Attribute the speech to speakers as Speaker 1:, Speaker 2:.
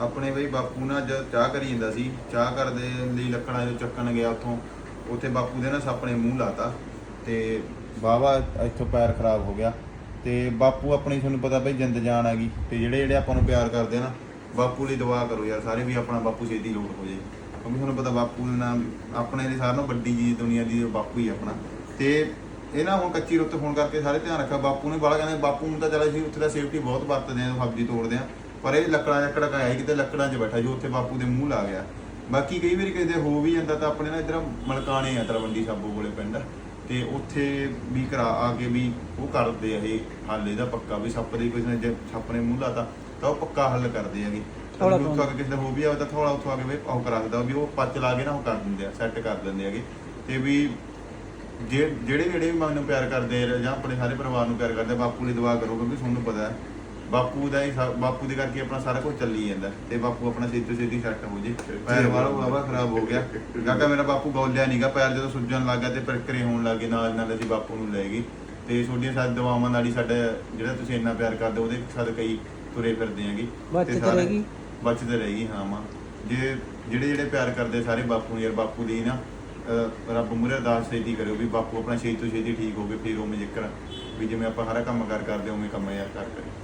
Speaker 1: ਆਪਣੇ ਬਈ ਬਾਪੂ ਨਾਲ ਜਦ ਚਾਹ ਕਰੀ ਜਾਂਦਾ ਸੀ, ਚਾਹ ਕਰਦੇ ਲਈ ਲੱਕੜਾਂ ਜੋ ਚੱਕਣ ਗਿਆ ਉੱਥੋਂ, ਉੱਥੇ ਬਾਪੂ ਦੇ ਨਾ ਸੱਪ ਨੇ ਮੂੰਹ ਲਾਤਾ ਤੇ ਵਾਹਵਾ ਇੱਥੋਂ ਪੈਰ ਖਰਾਬ ਹੋ ਗਿਆ ਤੇ ਬਾਪੂ ਆਪਣੀ ਤੁਹਾਨੂੰ ਪਤਾ ਬਈ ਜਿੰਦ ਜਾਨ ਆ ਗਈ ਤੇ ਜਿਹੜੇ ਜਿਹੜੇ ਆਪਾਂ ਨੂੰ ਪਿਆਰ ਕਰਦੇ ਆ ਨਾ, ਬਾਪੂ ਲਈ ਦੁਆ ਕਰੋ ਯਾਰ ਸਾਰੇ ਵੀ ਆਪਣਾ ਬਾਪੂ ਛੇਤੀ ਲੋਟ ਹੋ ਜਾਏ। ਕਿਉਂਕਿ ਤੁਹਾਨੂੰ ਪਤਾ ਬਾਪੂ ਦੇ ਨਾਮ ਆਪਣੇ ਲਈ ਸਾਰਿਆਂ ਨਾਲੋਂ ਵੱਡੀ ਚੀਜ਼ ਦੁਨੀਆ ਦੀ ਬਾਪੂ ਹੀ ਆਪਣਾ। ਤੇ ਇਹ ਨਾ ਹੁਣ ਕੱਚੀ ਰੁੱਤ ਹੋਣ ਕਰਕੇ ਸਾਰੇ ਧਿਆਨ ਰੱਖਿਆ ਬਾਪੂ ਨੇ ਬਾਲਾ ਕਹਿੰਦੇ, ਬਾਪੂ ਨੂੰ ਤਾਂ ਚੱਲ ਅਸੀਂ ਉੱਥੇ ਦਾ ਸੇਫਟੀ ਬਹੁਤ ਵਰਤਦੇ ਆਂ ਸਬਜ਼ੀ ਤੋੜਦੇ ਆਂ ਪਰ ਇਹ ਲੱਕੜਾਂ ਲੱਕੜਾ ਕਾਇਆ ਕਿਤੇ ਲੱਕੜਾਂ 'ਚ ਬੈਠਾ ਜੋ ਉੱਥੇ ਬਾਪੂ ਦੇ ਮੂੰਹ ਲਾ ਗਿਆ। ਬਾਕੀ ਕਈ ਵਾਰੀ ਕਿਤੇ ਹੋ ਵੀ ਜਾਂਦਾ ਤਾਂ ਆਪਣੇ ਨਾ ਇਧਰ ਮਲਕਾਣੇ ਆ ਤਲਵੰਡੀ ਸਾਬੋ ਕੋਲੇ ਪਿੰਡ। ਤੇ ਉੱਥੇ ਵੀ ਕਰਾ ਆ ਕੇ ਵੀ ਉਹ ਕਰਦੇ ਆ ਇਹ ਹੱਲ ਇਹਦਾ ਪੱਕਾ ਵੀ ਸੱਪ ਦੀ ਕਿਸੇ ਨੇ ਜੇ ਸੱਪ ਨੇ ਮੂੰਹ ਲਾਤਾ ਤਾਂ ਉਹ ਪੱਕਾ ਹੱਲ ਕਰਦੇ ਹੈਗੇ।
Speaker 2: ਥੋੜ੍ਹਾ
Speaker 1: ਵੀ ਉੱਥੋਂ ਆ ਕੇ ਕਿਸੇ ਦਾ ਹੋ ਵੀ ਆਵੇ ਤਾਂ ਥੋੜਾ ਉੱਥੋਂ ਆ ਕੇ ਵੀ ਉਹ ਕਰਾ ਦਿੰਦਾ ਵੀ ਉਹ ਪੱਚ ਲਾ ਕੇ ਨਾ ਉਹ ਕਰ ਦਿੰਦੇ ਆ ਸੈੱਟ ਕਰ ਦਿੰਦੇ ਹੈਗੇ। ਤੇ ਵੀ ਜੇ ਜਿਹੜੇ ਜਿਹੜੇ ਵੀ ਮੈਨੂੰ ਪਿਆਰ ਕਰਦੇ ਆ ਜਾਂ ਆਪਣੇ ਸਾਰੇ ਪਰਿਵਾਰ ਨੂੰ ਪਿਆਰ ਕਰਦੇ ਬਾਪੂ ਲਈ ਦੁਆ ਕਰੋ ਕਿਉਂਕਿ ਤੁਹਾਨੂੰ ਪਤਾ ਹੈ ਬਾਪੂ ਦਾ ਹੀ ਸਾ- ਬਾਪੂ ਦੇ ਕਰਕੇ ਆਪਣਾ ਸਾਰਾ ਕੁਝ ਚੱਲੀ ਜਾਂਦਾ ਤੇ ਬਾਪੂ ਆਪਣਾ ਤੋਂ ਛੇਤੀ ਸੈੱਟ ਹੋ ਜੇ। ਪੈਰ ਵਾਲਾ ਵਾਵਾ ਖਰਾਬ ਹੋ ਗਿਆ। ਕਾਕਾ ਮੇਰਾ ਬਾਪੂ ਗੌਲਿਆ ਨਹੀਂਗਾ ਪੈਰ ਜਦੋਂ ਸੁੱਜਣ ਲੱਗਾ ਤੇ ਪ੍ਰਕਿਰਿਆ ਹੋਣ ਲੱਗੇ ਨਾਲ ਨਾਲ ਅਸੀਂ ਬਾਪੂ ਨੂੰ ਲੈ ਗਏ। ਤੇ ਤੁਹਾਡੀਆਂ ਸਾਡੀ ਦਵਾਵਾਂ ਨਾਲ ਹੀ ਸਾਡਾ ਜਿਹੜਾ ਤੁਸੀਂ ਇੰਨਾ ਪਿਆਰ ਕਰਦੇ ਹੋ, ਉਹਦੇ ਸਾਡੇ ਕਈ ਤੁਰੇ ਫਿਰਦੇ ਆਂਗੇ
Speaker 2: ਬਚਤ ਰਹੇਗੀ।
Speaker 1: ਬਚਤ ਰਹੇਗੀ ਹਾਂ ਮਾਂ। ਜੇ ਜਿਹੜੇ ਜਿਹੜੇ ਪਿਆਰ ਕਰਦੇ ਸਾਰੇ ਬਾਪੂ ਨੂੰ ਯਾਰ ਬਾਪੂ ਦੀ ਨਾ ਅਹ ਰੱਬ ਮੂਹਰੇ ਅਰਦਾਸ ਛੇਤੀ ਕਰਿਓ ਵੀ ਬਾਪੂ ਆਪਣਾ ਛੇਤੀ ਤੋਂ ਛੇਤੀ ਠੀਕ ਹੋ ਗਏ ਫਿਰ ਉਹ ਜ਼ਿਕਰ ਵੀ ਜਿਵੇਂ ਆਪਾਂ ਹਰ ਕੰਮ ਕਰ ਕਰਦੇ ਉਵੇਂ ਕੰਮ ਯਾਰ ਕਰ ਕਰੇ।